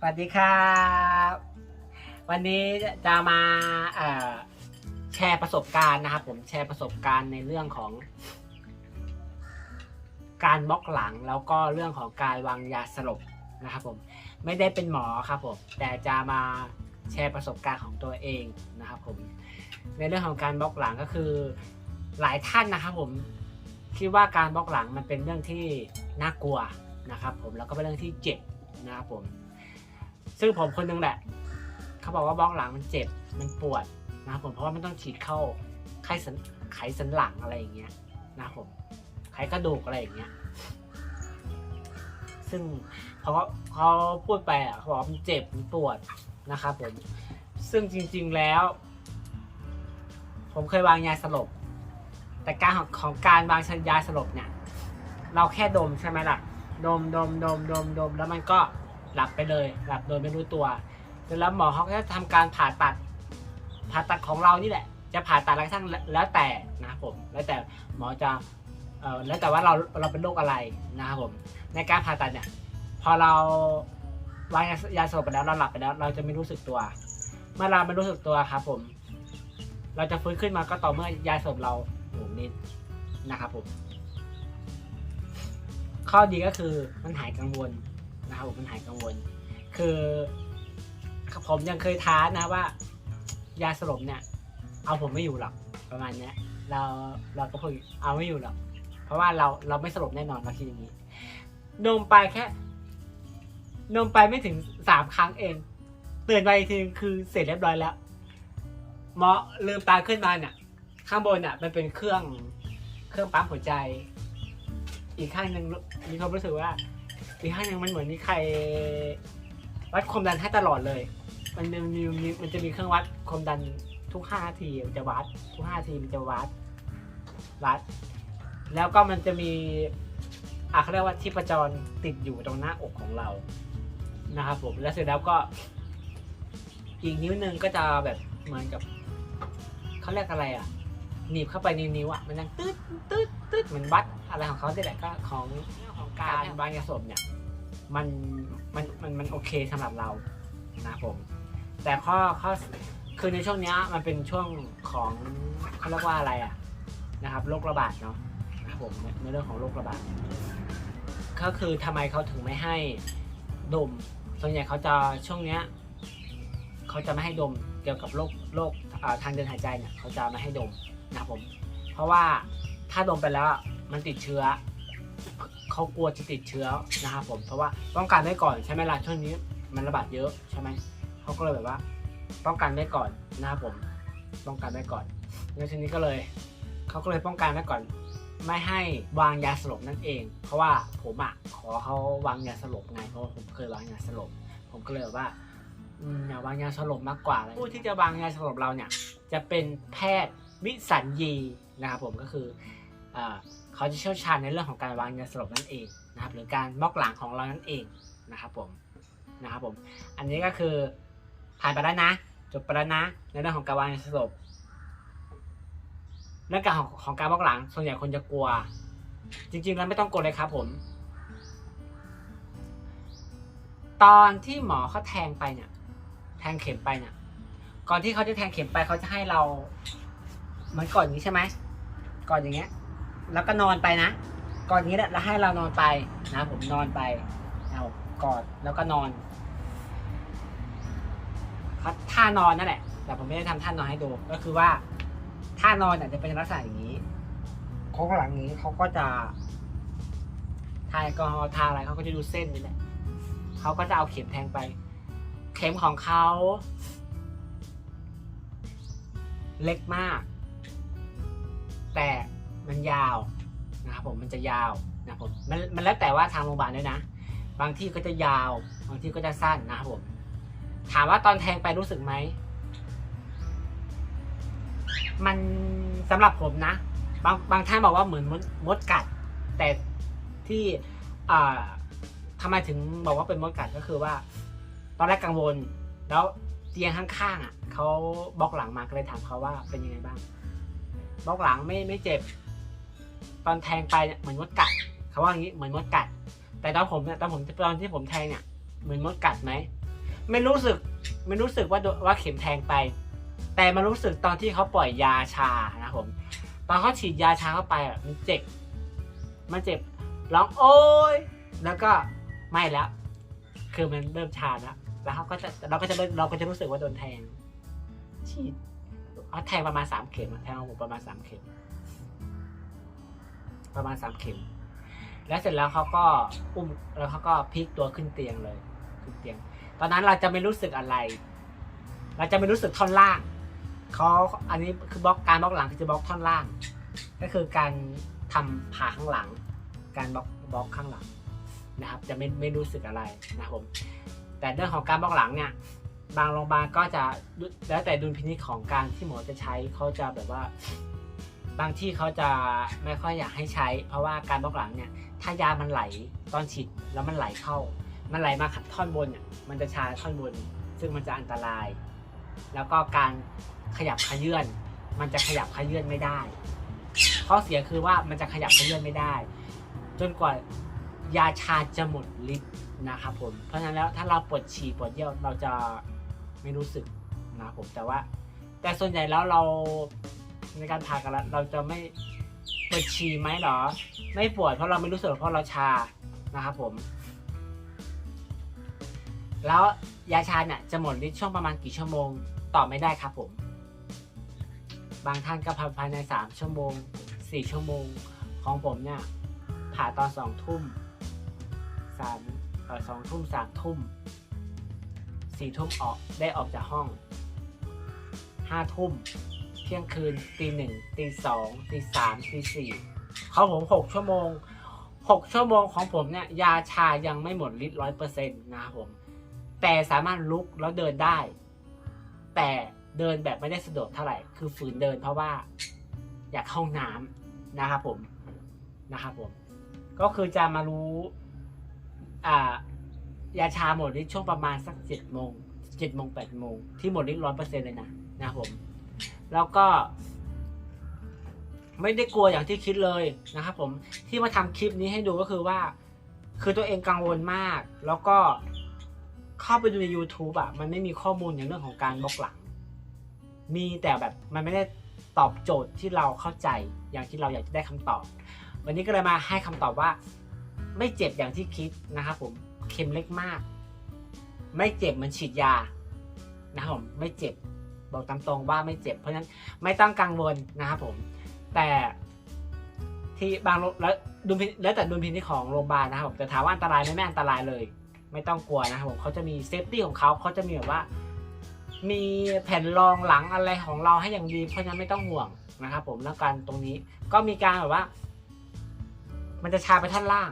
สวัสดีครับวันนี้จะมาแชร์ประสบการณ์นะครับ ผมแชร์ประสบการณ์ในเรื่องของ การบล็อกหลังแล้วก็เรื่องของการวางยาสลบนะครับ ผมไม่ได้เป็นหมอครับผมแต่จะมาแชร์ประสบการณ์ของตัวเองนะครับผมในเรื่องของการบล็อกหลังก็คือหลายท่านนะครับ ผมคิดว่าการบล็อกหลังมันเป็นเรื่องที่น่ากลัวนะครับ ผมแล้วก็เป็นเรื่องที่เจ็บนะครับผม ซึ่งผมคนหนึงแหละ เขาบอกว่าบล็อกหลังมันเจ็บ มันปวดนะครับผมเพราะว่ามันต้องฉีดเข้าไขสันไขสันหลังอะไรอย่างเงี้ยนะครับผมไขกระดูกอะไรอย่างเงี้ย ซึ่งเขาก็เขาพูดไปอะเขาบอกมันเจ็บมันปวดนะครับผม ซึ่งจริง ๆแล้ว ผมเคยวางยาสลบ แต่การของของการวางฉันยาสลบเนี่ย เราแค่ดมใช่ไหมล่ะ ดมดมดมดมดมแล้วมันก็ หลับไปเลย หลับโดยไม่รู้ตัวเสร็จแล้วหมอเขาก็จะทำการผ่าตัด ผ่าตัดของเรานี่แหละ จะผ่าตัดอะไรทั้งแล้วแต่นะผม แล้วแต่หมอจะเอ่อแล้วแต่ว่าเราเราเป็นโรคอะไรนะครับผม ในการผ่าตัดเนี่ย พอเราวางยายาสลบไปแล้วเราหลับไปแล้ว เราจะไม่รู้สึกตัว เมื่อเราไม่รู้สึกตัวครับผม เราจะฟื้นขึ้นมาก็ต่อเมื่อยาสลบเราหมุนนิดนะครับผมข้อดีก็คือมันหายกังวล นะครับผมมันหายกังวล คือผมยังเคยท้านะว่า ยาสลบเนี่ย เอาผมไม่อยู่หรอกประมาณเนี้ย เราเราก็พูดเอาไม่อยู่หรอกเพราะว่าเราเราไม่สลบแน่นอนเราคิดอย่างนี้นมไปแค่นมไปไม่ถึงสามครั้งเองตื่นไปอีกทีคือเสร็จเรียบร้อยแล้วหมอลืมตาขึ้นมาเนี่ยข้างบนเนี่ยมันเป็นเครื่องเครื่องปั๊มหัวใจ อีกข้างหนึ่งมีความรู้สึกว่า อีกข้างหนึ่งมันเหมือนมีใครวัดความดันให้ตลอดเลย มันมีมีมีมันจะมีเครื่องวัดความดันทุกห้าทีมันจะวัด ทุกห้าทีมันจะวัดวัด แล้วก็มันจะมีอะเขาเรียกว่าชีพจรติดอยู่ตรงหน้าอกของเรานะครับผมแล้วเสร็จแล้วก็ อีกนิ้วหนึ่งก็จะแบบเหมือนกับเขาเรียกอะไรอะหนีบเข้าไปในนิ้วอะมันยังตืดตืดตืดเหมือนวัดอะไรของเขาที่แหละก็ของของการวางยาสลบเนี่ย มันมันมันมันโอเคสำหรับเรานะผม แต่ข้อข้อคือในช่วงเนี้ยมันเป็นช่วงของเขาเรียกว่าอะไรอะนะครับโรคระบาดเนาะนะครับผมในเรื่องของโรคระบาดก็คือทำไมเขาถึงไม่ให้ดม ส่วนใหญ่เขาจะช่วงเนี้ยเขาจะไม่ให้ดมเกี่ยวกับโรคโรคทางเดินหายใจเนี่ยเขาจะไม่ให้ดมนะครับผม เพราะว่าถ้าดมไปแล้วมันติดเชื้อ เขากลัวจะติดเชื้อนะครับผมเพราะว่าป้องกันไว้ก่อนใช่ไหมล่ะช่วงนี้มันระบาดเยอะใช่ไหมเขาก็เลยแบบว่า ป้องกันไว้ก่อนนะครับผมป้องกันไว้ก่อนแล้วทีนี้ก็เลยเขาก็เลยป้องกันไว้ก่อน ไม่ให้วางยาสลบนั่นเอง เพราะว่าผมอะขอเขาวางยาสลบไงเพราะผมเคยวางยาสลบผมก็เลยแบบว่าอย่าวางยาสลบมากกว่าเลยผู้ที่จะวางยาสลบเราเนี่ย จะเป็นแพทย์วิสัญญีนะครับผมก็คือ เขาจะเชี่ยวชาญในเรื่องของการวางยาสลบนั่นเองนะครับ หรือการบล็อกหลังของเรานั่นเองนะครับผมนะครับผม อันนี้ก็คือผ่านไปแล้วนะจบไปแล้วนะในเรื่องของการวางยาสลบเรื่องการของของการบล็อกหลัง ส่วนใหญ่คนจะกลัว จริง ๆ แล้วไม่ต้องกลัวเลยครับผม ตอนที่หมอเขาแทงไปเนี่ย แทงเข็มไปเนี่ยก่อนที่เขาจะแทงเข็มไปเขาจะให้เราเหมือนก่อนอย่างนี้ใช่ไหมก่อนอย่างเงี้ย แล้วก็นอนไปนะก่อนนี้แหละแล้วให้เรานอนไปนะผมนอนไปเอากอดแล้วก็นอนครับท่านอนนั่นแหละ แต่ผมไม่ได้ทำท่านอนให้ดู ก็คือว่าท่านอนเนี่ยจะเป็นลักษณะอย่างนี้โค้งหลังนี้เขาก็จะทาแอลกอฮอล์ทาอะไรเขาก็จะดูเส้นนี่แหละเขาก็จะเอาเข็มแทงไป เข็มของเขาเล็กมาก แต่ มันยาวนะครับผมมันจะยาวนะครับผมมันมันแล้วแต่ว่าทางโรงพยาบาลด้วยนะ บางที่ก็จะยาว บางที่ก็จะสั้นนะครับผมถามว่าตอนแทงไปรู้สึกไหมมันสำหรับผมนะ บางบางท่านบอกว่าเหมือนมดมดกัด แต่ที่อ่าทำไมถึงบอกว่าเป็นมดกัดก็คือว่า ตอนแรกกังวล แล้วเตียงข้างๆอะเขาบล็อกหลังมาก็เลยถามเขาว่าเป็นยังไงบ้างบล็อกหลังไม่ไม่เจ็บ ตอนแทงไปเนี่ยเหมือนมดกัดเขาว่าอย่างนี้เหมือนมดกัด แต่ตอนผมเนี่ยตอนผมตอนที่ผมแทงเนี่ยเหมือนมดกัดไหมไม่รู้สึกไม่รู้สึกว่าโดนว่าเข็มแทงไป แต่มันรู้สึกตอนที่เขาปล่อยยาชานะครับผม ตอนเขาฉีดยาชาเข้าไปอะมันเจ็บมันเจ็บร้องโอ๊ยแล้วก็ไม่แล้ว คือมันเริ่มชาแล้วแล้วเขาก็จะเราก็จะเริ่มเราก็จะรู้สึกว่าโดนแทงฉีดเขาแทงประมาณสามเข็มอะแทงผมประมาณสามเข็ม ประมาณสามเข็ม แล้วเสร็จแล้วเขาก็อุ้มแล้วเขาก็พลิกตัวขึ้นเตียงเลย ขึ้นเตียง ตอนนั้นเราจะไม่รู้สึกอะไร เราจะไม่รู้สึกท่อนล่างเขาอันนี้คือบล็อกการบล็อกหลังคือจะบล็อกท่อนล่าง ก็คือการทำผ่าข้างหลัง การบล็อกบล็อกข้างหลังนะครับ จะไม่ไม่รู้สึกอะไรนะครับผมแต่เรื่องของการบล็อกหลังเนี่ยบางโรงพยาบาลก็จะแล้วแต่ดุลพินิจของการที่หมอจะใช้เขาจะแบบว่า บางที่เขาจะไม่ค่อยอยากให้ใช้ เพราะว่าการบล็อกหลังเนี่ยถ้ายามันไหลตอนฉีดแล้วมันไหลเข้า มันไหลมาท่อนบนเนี่ยมันจะชาท่อนบน ซึ่งมันจะอันตราย แล้วก็การขยับขยื่นมันจะขยับขยื่นไม่ได้ ข้อเสียคือว่ามันจะขยับขยื่นไม่ได้ จนกว่ายาชาจะหมดฤทธิ์นะครับผม เพราะฉะนั้นแล้วถ้าเราปวดฉี่ปวดเยี่ยวเราจะไม่รู้สึกนะครับผมแต่ว่า แต่ส่วนใหญ่แล้วเรา ในการผ่ากันแล้วเราจะไม่ปวดฉี่ไหมหรอ ไม่ปวดเพราะเราไม่รู้สึกเพราะเราชานะครับผม แล้วยาชาเนี่ยจะหมดฤทธิ์ช่วงประมาณกี่ชั่วโมงตอบไม่ได้ครับผม บางท่านก็ภายในสามชั่วโมงสี่ชั่วโมงของผมเนี่ยผ่าตอนสองทุ่มสามเออสองทุ่มสามทุ่มสี่ทุ่มออกได้ออกจากห้องห้าทุ่ม ที่ยงคืนตีหนึ่งตีสองตีสามตีสี่เขาผมหกชั่วโมงหกชั่วโมงของผมเนี่ยยาชายังไม่หมดฤทธิ์ร้อยเปอร์เซ็นต์นะครับผม แต่สามารถลุกแล้วเดินได้ แต่เดินแบบไม่ได้สะดวกเท่าไหร่ คือฝืนเดินเพราะว่าอยากเข้าห้องน้ำนะครับผมนะครับผม ก็คือจะมารู้อ่ายาชาหมดฤทธิ์ช่วงประมาณสักเจ็ดโมงเจ็ดโมงแปดโมงที่หมดฤทธิ์ร้อยเปอร์เซ็นต์เลยนะนะครับผม แล้วก็ ไม่ได้กลัวอย่างที่คิดเลยนะครับผมที่มาทำคลิปนี้ให้ดูก็คือว่า คือตัวเองกังวลมาก แล้วก็เข้าไปดูใน YouTube อะมันไม่มีข้อมูลอย่างเรื่องของการบล็อกหลัง มีแต่แบบมันไม่ได้ตอบโจทย์ที่เราเข้าใจอย่างที่เราอยากจะได้คำตอบ วันนี้ก็เลยมาให้คำตอบว่า ไม่เจ็บอย่างที่คิดนะครับผมเข็มเล็กมาก ไม่เจ็บเหมือนฉีดยานะครับผมไม่เจ็บ บอกตามตรงว่าไม่เจ็บ เพราะฉะนั้นไม่ต้องกังวลนะครับผม แต่ที่บางแล้วดุลพินแล้วแต่ดุลพินิจของโรงพยาบาลนะครับผมแต่ถามว่าอันตรายไหมไม่อันตรายเลย ไม่ต้องกลัวนะครับผมเขาจะมีเซฟตี้ของเขาเขาจะมีแบบว่า มีแผ่นรองหลังอะไรของเราให้อย่างดี เพราะฉะนั้นไม่ต้องห่วงนะครับผมแล้วการตรงนี้ก็มีการแบบว่า มันจะชาไปท่านล่าง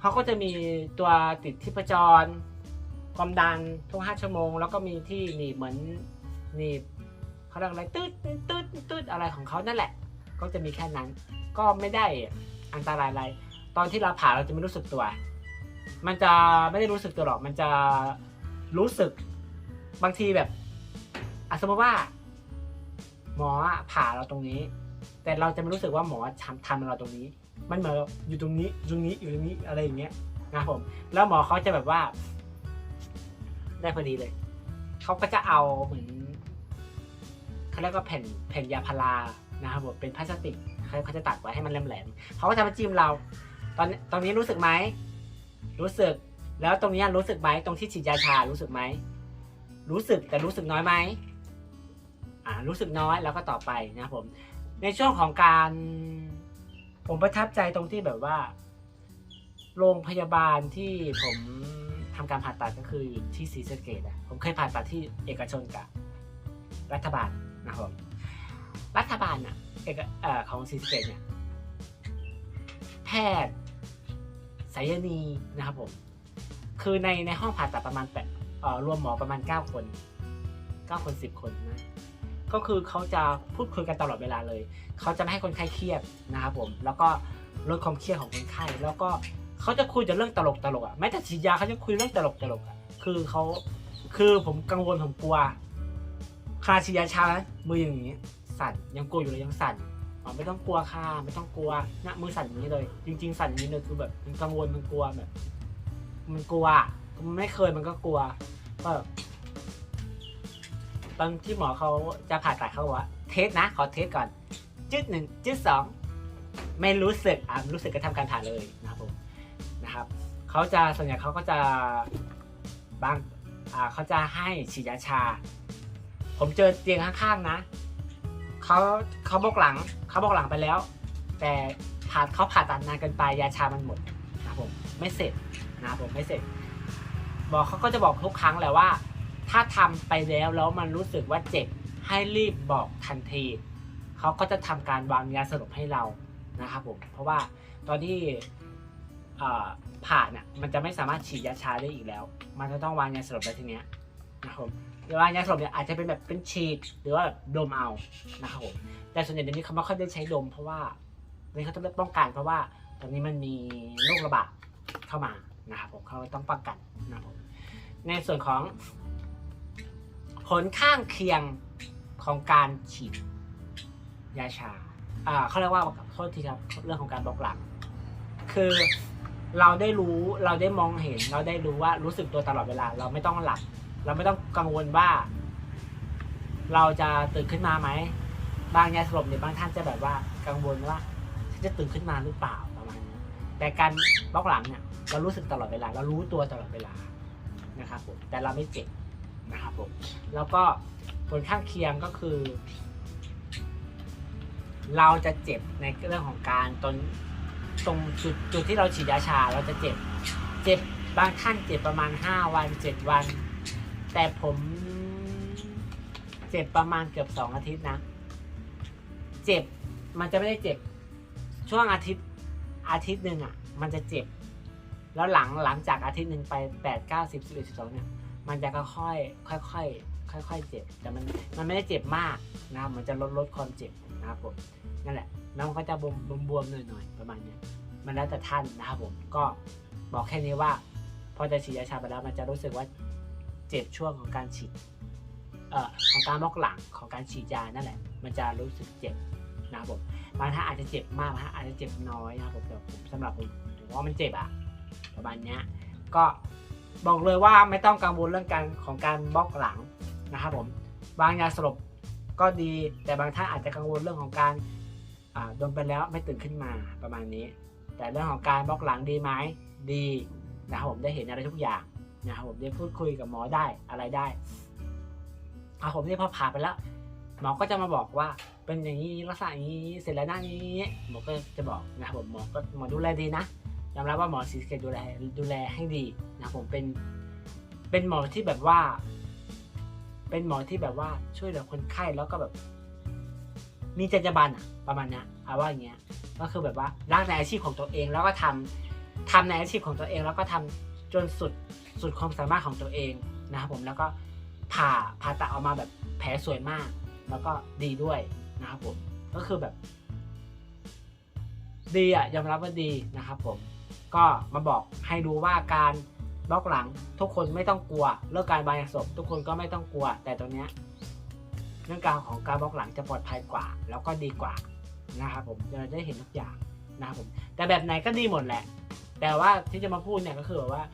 เขาก็จะมีตัวติดที่ประจรความดันทุกห้าชั่วโมง แล้วก็มีที่หนีเหมือน นีบเขาเรียกอะไรตืดตืดตืดอะไรของเขานั่นแหละ ก็จะมีแค่นั้น ก็ไม่ได้อันตรายอะไร ตอนที่เราผ่าเราจะไม่รู้สึกตัว มันจะไม่ได้รู้สึกตัวหรอก มันจะรู้สึกบางทีแบบอสมมติว่า หมอผ่าเราตรงนี้ แต่เราจะไม่รู้สึกว่าหมอทำทำเราตรงนี้ มันเหมือนอยู่ตรงนี้ตรงนี้อยู่ตรงนี้อะไรอย่างเงี้ยนะผม แล้วหมอเขาจะแบบว่า ได้พอดีเลย เขาก็จะเอาเหมือน เขาเรียกว่าแผ่นแผ่นยาพารานะครับผมเป็นพลาสติกเขาเขาจะตัดไว้ให้มันแหลมๆเขาก็จะมาจิ้มเรา ตอนตอนนี้รู้สึกไหมรู้สึกแล้วตรงนี้รู้สึกไหมตรงที่ฉีดยาชารู้สึกไหมรู้สึกแต่รู้สึกน้อยไหมอ่ารู้สึกน้อยแล้วก็ต่อไปนะครับผม ในช่วงของการผมประทับใจตรงที่แบบว่า โรงพยาบาลที่ผมทำการผ่าตัดก็คืออยู่ที่ศรีสะเกดอะผมเคยผ่าตัดที่เอกชนกับรัฐบาล นะครับ รัฐบาลอะเอกของศรีสเกดเนี่ยแพทย์สายนีนะครับผม คือในในห้องผ่าตัดประมาณแปดรวมหมอประมาณ 9 คน 9 คน 10 คนนะ ก็คือเขาจะพูดคุยกันตลอดเวลาเลย เขาจะไม่ให้คนไข้เครียดนะครับผม แล้วก็ลดความเครียดของคนไข้ แล้วก็เขาจะคุยแต่เรื่องตลกตลกอะแม้แต่ฉีดยาเขาจะคุยเรื่องตลกตลกอะ คือเขาคือผมกังวลผมกลัว คาฉีดยาชามืออย่างนี้ สั่นยังกลัวอยู่เลยยังสั่นอ๋อไม่ต้องกลัวค่ะไม่ต้องกลัวนะมือสั่นอย่างนี้เลย จริง ๆ สั่นอย่างนี้เลยคือแบบมันกังวลมันกลัวแบบ มันกลัวมันไม่เคยมันก็กลัวก็ตอนที่หมอเขาจะผ่าตัดเขาบอกว่าเทสนะ ขอเทสก่อนจึ๊ดหนึ่งจึ๊ดสองไม่รู้สึกอะรู้สึกก็ทำการผ่าเลยนะครับผมนะครับเขาจะส่วนใหญ่เขาก็จะบางอ่าเขาจะให้ฉีดยาชา ผมเจอเตียงข้างๆนะเขาเขาบอกหลังเขาบอกหลังไปแล้ว แต่ผ่าเขาผ่าตัดนานเกินไปยาชามันหมดนะผมไม่เสร็จนะผมไม่เสร็จ บอกเขาก็จะบอกทุกครั้งแหละว่า ถ้าทำไปแล้วแล้วมันรู้สึกว่าเจ็บให้รีบบอกทันทีเขาก็จะทำการวางยาสลบให้เรานะครับผมเพราะว่าตอนที่ผ่าเนี่ยมันจะไม่สามารถฉีดยาชาได้อีกแล้ว มันจะต้องวางยาสลบแล้วทีเนี้ยนะครับ ผมวายาสลบเนี่ยอาจจะเป็นแบบเป็นฉีดหรือว่าแบบดมเอานะครับผมแต่ส่วนใหญ่เดี๋ยวนี้เขาไม่ค่อยได้ใช้ดม เพราะว่าเดี๋ยวนี้เขาต้องป้องกันเพราะว่าตอนนี้มันมีโรคระบาดเข้ามานะครับผมเขาต้องป้องกันนะครับผมในส่วนของผลข้างเคียงของการฉีดยาชาอ่าเขาเรียกว่าโทษทีครับเรื่องของการบล็อกหลัง คือเราได้รู้เราได้มองเห็น เราได้รู้ว่ารู้สึกตัวตลอดเวลา เราไม่ต้องหลับ เราไม่ต้องกังวลว่า เราจะตื่นขึ้นมาไหมบางยาสลบเนี่ยบางท่านจะแบบว่ากังวลว่าฉันจะตื่นขึ้นมาหรือเปล่าประมาณนี้แต่การบล็อกหลังเนี่ยเรารู้สึกตลอดเวลา เรารู้ตัวตลอดเวลานะครับผมแต่เราไม่เจ็บนะครับผมแล้วก็ผลข้างเคียงก็คือ เราจะเจ็บในเรื่องของการตรงตรงจุดจุดที่เราฉีดยาชา เราจะเจ็บ เจ็บบางท่านเจ็บประมาณห้าวันเจ็ดวัน แต่ผมเจ็บประมาณเกือบสองอาทิตย์นะ เจ็บมันจะไม่ได้เจ็บ ช่วงอาทิตย์อาทิตย์หนึ่งอะ มันจะเจ็บ แล้วหลังหลังจากอาทิตย์หนึ่งไปแปดเก้าสิบสิบเอ็ดสิบสองเนี่ยมันจะค่อยๆค่อยๆค่อยๆเจ็บ แต่มันมันไม่ได้เจ็บมากนะครับมันจะลดลดความเจ็บนะครับผมนั่นแหละแล้วมันก็จะบวมบวมๆหน่อยๆประมาณเนี้ยมันแล้วแต่ท่านนะครับผมก็บอกแค่นี้ว่า พอจะฉีดยาชาไปแล้วมันจะรู้สึกว่า เจ็บช่วงของการฉีดเอ่อของการบล็อกหลังของการฉีดยานั่นแหละ มันจะรู้สึกเจ็บนะครับผมบางท่านอาจจะเจ็บมากบางท่านอาจจะเจ็บน้อยนะครับผมแต่ผมสำหรับผมผมว่ามันเจ็บอะประมาณเนี้ยก็บอกเลยว่าไม่ต้องกังวลเรื่องการของการบล็อกหลังนะครับผมบางยาสลบก็ดีแต่บางท่านอาจจะกังวลเรื่องของการโดนไปแล้วไม่ตื่นขึ้นมาประมาณนี้ แต่เรื่องของการบล็อกหลังดีไหมดีนะครับผมได้เห็นอะไรทุกอย่าง นะครับผมได้พูดคุยกับหมอได้อะไรได้อะผมนี่พอผ่าไปแล้ว หมอก็จะมาบอกว่าเป็นอย่างนี้ลักษณะอย่างนี้เสร็จแล้วหน้านี้หมอก็จะบอกนะครับผมหมอก็หมอดูแลดีนะยอมรับว่าหมอสีสเกตดูแลดูแลให้ดีนะผมเป็นเป็นหมอที่แบบว่า เป็นหมอที่แบบว่าช่วยเหลือคนไข้แล้วก็แบบ มีจรรยาบรรณอะประมาณนี้เอาว่าอย่างเงี้ยก็คือแบบว่ารักในอาชีพของตัวเองแล้วก็ทำทำในอาชีพของตัวเองแล้วก็ทำ จนสุดสุดความสามารถของตัวเองนะครับผมแล้วก็ผ่าผ่าตัดออกมาแบบแผลสวยมาก แล้วก็ดีด้วยนะครับผมก็คือแบบ ดีอะยอมรับว่าดีนะครับผมก็มาบอกให้รู้ว่าการบล็อกหลังทุกคนไม่ต้องกลัวเรื่องการบายาศพทุกคนก็ไม่ต้องกลัว แต่ตรงเนี้ยเรื่องการของการบล็อกหลังจะปลอดภัยกว่า แล้วก็ดีกว่านะครับผมเราได้เห็นทุกอย่างนะครับผมแต่แบบไหนก็ดีหมดแหละ แต่ว่าที่จะมาพูดเนี่ยก็คือแบบว่า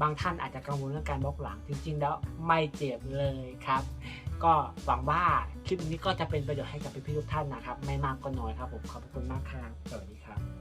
บางท่านอาจจะกังวลเรื่องการบล็อกหลัง จริง ๆ แล้วไม่เจ็บเลยครับ ก็หวังว่าคลิปนี้ก็จะเป็นประโยชน์ให้กับพี่ๆทุกท่านนะครับ ไม่มากก็น้อยครับผมขอบคุณมากครับสวัสดีครับ